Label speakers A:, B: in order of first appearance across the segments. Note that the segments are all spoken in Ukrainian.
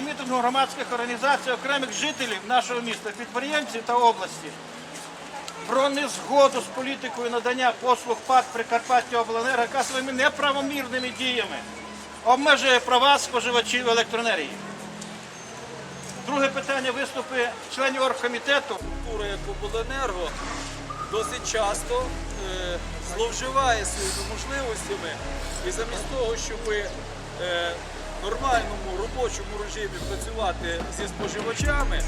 A: мітингу, на громадських організацій окремих жителів нашого міста, підприємців та області. Про незгоду з політикою надання послуг ПАК Прикарпаття Обленерго, яка своїми неправомірними діями. Обмежує права споживачів електроенергії. Друге питання. Виступи членів оргкомітету.
B: структура як обленерго досить часто е, зловживає своїми можливостями. І замість того, щоб е, нормальному робочому режимі працювати зі споживачами,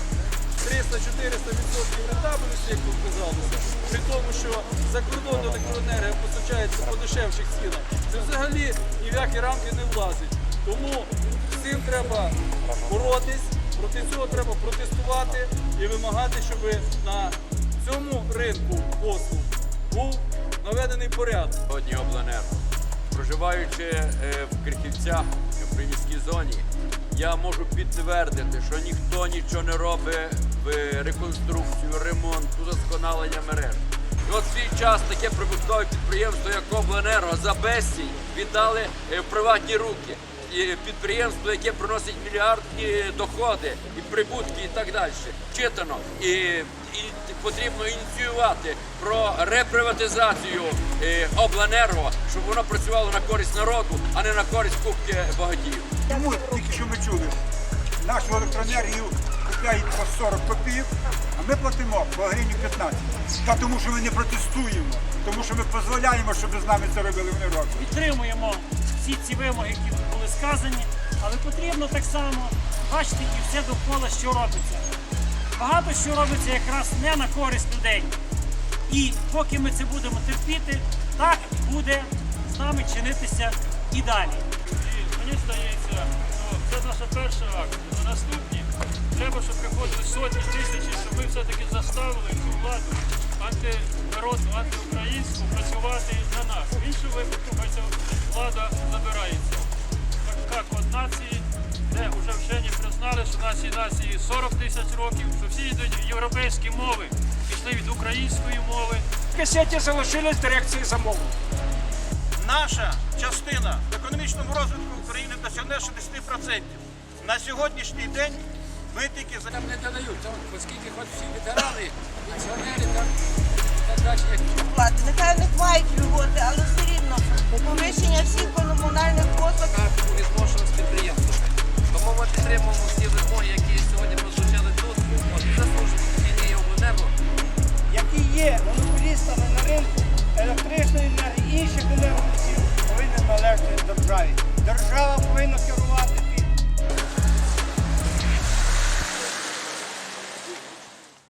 B: 300-400% рентабельності, як тут казалося, при тому, що за кордон електроенергія постачається по дешевших цінах, це взагалі ні в які рамки не влазить. Тому з цим треба боротись, проти цього треба протестувати і вимагати, щоб на цьому ринку послуг був наведений порядок.
C: Сьогодні обленерго. Проживаючи е, в Крихівцях в приміській зоні, я можу підтвердити, що ніхто нічого не робить в реконструкцію, ремонт, удосконалення мереж. І от свій час таке прибуткове підприємство, як Обленерго, за безцінь віддали е, в приватні руки. Підприємство, яке приносить мільярдні доходи і прибутки, і так далі. Читано. І, і потрібно ініціювати про реприватизацію е, обленерго, щоб воно працювало на користь народу, а не на користь кубки багатіїв.
D: Тому тільки що ми чули, нашу електроенергію купляють по 40 копійок, а ми платимо по гривні 15. Та тому, що ми не протестуємо, тому що ми дозволяємо, щоб з нами це робили вони роблять.
E: підтримуємо всі ці вимоги, які були сказані, але потрібно так само бачити і все довкола, що робиться. Багато що робиться якраз не на користь людей. І поки ми це будемо терпіти, так буде з нами чинитися і далі.
F: І мені здається, що це наша перша акція. На наступні треба, щоб приходили сотні тисячі, щоб ми все-таки заставили цю владу антинародну, антиукраїнську працювати на нас. В іншому випадку ця влада забирається. Нашій нації 40 тисяч років, що всі йдуть європейські мови, пішли від української мови.
E: Касеті залишились дирекції замовлення.
A: Наша частина в економічному розвитку України досягне 60%. На сьогоднішній день ми тільки за
G: Там не додають, там, оскільки хоч всі ветерани, пенсіонери, там так далі.
H: Нехай них мають льготи, але все рівно повищення всіх державі.
G: Держава повинна керувати.